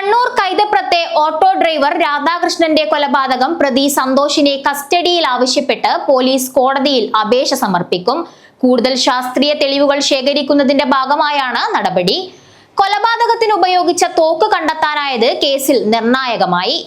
Kannur കൈതപ്രത്തെ auto driver രാധാകൃഷ്ണന്റെ കൊലപാതകം പ്രതി സന്തോഷിനെ കസ്റ്റഡിയിൽ ആവശ്യപ്പെട്ട് പോലീസ് കോടതിയിൽ അപേക്ഷ സമർപ്പിക്കും. കൂടുതൽ ശാസ്ത്രീയ തെളിവുകൾ ശേഖരിക്കുന്നതിന്റെ ഭാഗമായാണ് നടപടി. കൊലപാതകത്തിന് ഉപയോഗിച്ച തോക്ക് കണ്ടെത്താനായത് കേസിൽ നിർണായകമായി.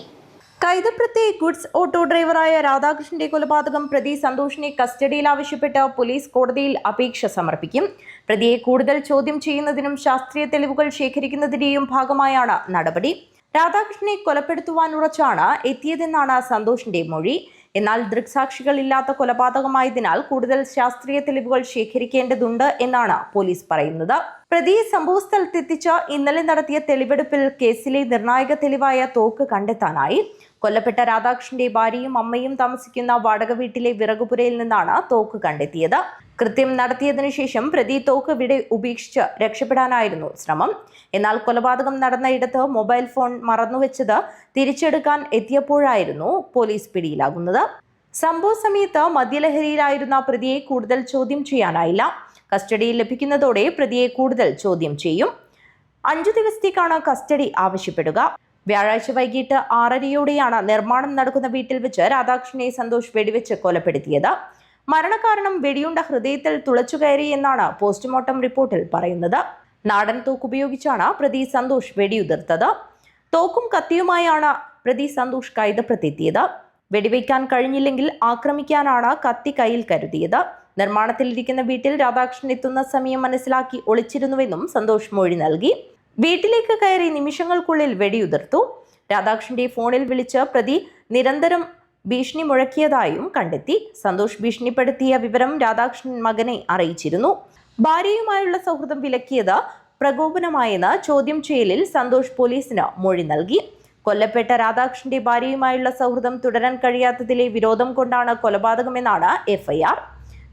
കൈതപ്രത്തെ ഗുഡ്സ് ഓട്ടോ ഡ്രൈവറായ രാധാകൃഷ്ണന്റെ കൊലപാതകം പ്രതി സന്തോഷിനെ കസ്റ്റഡിയിൽ ആവശ്യപ്പെട്ട് പോലീസ് കോടതിയിൽ അപേക്ഷ സമർപ്പിക്കും. പ്രതിയെ കൂടുതൽ ചോദ്യം ചെയ്യുന്നതിനും ശാസ്ത്രീയ തെളിവുകൾ ശേഖരിക്കുന്നതിന്റെയും ഭാഗമായാണ് നടപടി. രാധാകൃഷ്ണനെ കൊലപ്പെടുത്തുവാനുറച്ചാണ് എത്തിയതെന്നാണ് സന്തോഷിന്റെ മൊഴി. എന്നാൽ ദൃക്സാക്ഷികൾ ഇല്ലാത്ത കൊലപാതകമായതിനാൽ കൂടുതൽ ശാസ്ത്രീയ തെളിവുകൾ ശേഖരിക്കേണ്ടതുണ്ട് എന്നാണ് പോലീസ് പറയുന്നത്. പ്രതിയെ സംഭവസ്ഥലത്തെത്തിച്ച് ഇന്നലെ നടത്തിയ തെളിവെടുപ്പിൽ കേസിലെ നിർണായക തെളിവായ തോക്ക് കണ്ടെത്താനായി കൊല്ലപ്പെട്ട രാധാകൃഷ്ണന്റെ ഭാര്യയും അമ്മയും താമസിക്കുന്ന വാടക വീട്ടിലെ വിറകുപുരയിൽ നിന്നാണ് തോക്ക് കണ്ടെത്തിയത്. കൃത്യം നടത്തിയതിനു ശേഷം പ്രതി തോക്ക് വിടെ ഉപേക്ഷിച്ച് രക്ഷപ്പെടാനായിരുന്നു ശ്രമം. എന്നാൽ കൊലപാതകം നടന്ന ഇടത്ത് മൊബൈൽ ഫോൺ മറന്നുവെച്ചത് തിരിച്ചെടുക്കാൻ എത്തിയപ്പോഴായിരുന്നു പോലീസ് പിടിയിലാകുന്നത്. സംഭവ സമയത്ത് മദ്യലഹരിയിലായിരുന്ന പ്രതിയെ കൂടുതൽ ചോദ്യം ചെയ്യാനായില്ല. കസ്റ്റഡിയിൽ ലഭിക്കുന്നതോടെ പ്രതിയെ കൂടുതൽ ചോദ്യം ചെയ്യും. അഞ്ചു ദിവസത്തേക്കാണ് കസ്റ്റഡി ആവശ്യപ്പെടുക. വ്യാഴാഴ്ച വൈകിട്ട് ആറരയോടെയാണ് നിർമ്മാണം നടക്കുന്ന വീട്ടിൽ വെച്ച് രാധാകൃഷ്ണനെ സന്തോഷ് വെടിവെച്ച് കൊലപ്പെടുത്തിയത്. മരണകാരണം വെടിയുണ്ട ഹൃദയത്തിൽ തുളച്ചുകയറി എന്നാണ് പോസ്റ്റ്മോർട്ടം റിപ്പോർട്ടിൽ പറയുന്നത്. നാടൻ തോക്ക് ഉപയോഗിച്ചാണ് പ്രതി സന്തോഷ് വെടിയുതിർത്തത്. തോക്കും കത്തിയുമായാണ് പ്രതി സന്തോഷ് കൈതപ്രത്തെത്തിയത്. വെടിവെക്കാൻ കഴിഞ്ഞില്ലെങ്കിൽ ആക്രമിക്കാനാണ് കത്തി കയ്യിൽ കരുതിയത്. നിർമ്മാണത്തിലിരിക്കുന്ന വീട്ടിൽ രാധാകൃഷ്ണൻ എത്തുന്ന സമയം മനസ്സിലാക്കി ഒളിച്ചിരുന്നുവെന്നും സന്തോഷ് മൊഴി നൽകി. വീട്ടിലേക്ക് കയറി നിമിഷങ്ങൾക്കുള്ളിൽ വെടിയുതിർത്തു. രാധാകൃഷ്ണന്റെ ഫോണിൽ വിളിച്ച് പ്രതി നിരന്തരം ഭീഷണി മുഴക്കിയതായും കണ്ടെത്തി. സന്തോഷ് ഭീഷണിപ്പെടുത്തിയ വിവരം രാധാകൃഷ്ണൻ മകനെ അറിയിച്ചിരുന്നു. ഭാര്യയുമായുള്ള സൗഹൃദം വിലക്കിയത് പ്രകോപനമായെന്ന് ചോദ്യം ചെയ്യലിൽ സന്തോഷ് പോലീസിന് മൊഴി നൽകി. കൊല്ലപ്പെട്ട രാധാകൃഷ്ണന്റെ ഭാര്യയുമായുള്ള സൗഹൃദം തുടരാൻ കഴിയാത്തതിലെ വിരോധം കൊണ്ടാണ് കൊലപാതകമെന്നാണ് എഫ്ഐആർ.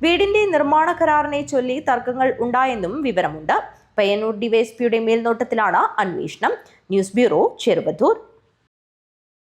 വീടിന്റെ നിർമ്മാണ കരാറിനെ ചൊല്ലി തർക്കങ്ങൾ ഉണ്ടായെന്നും വിവരമുണ്ട്. പയ്യന്നൂർ ഡിവൈഎസ്പിയുടെ മേൽനോട്ടത്തിലാണ് അന്വേഷണം. News bureau Cheruvathur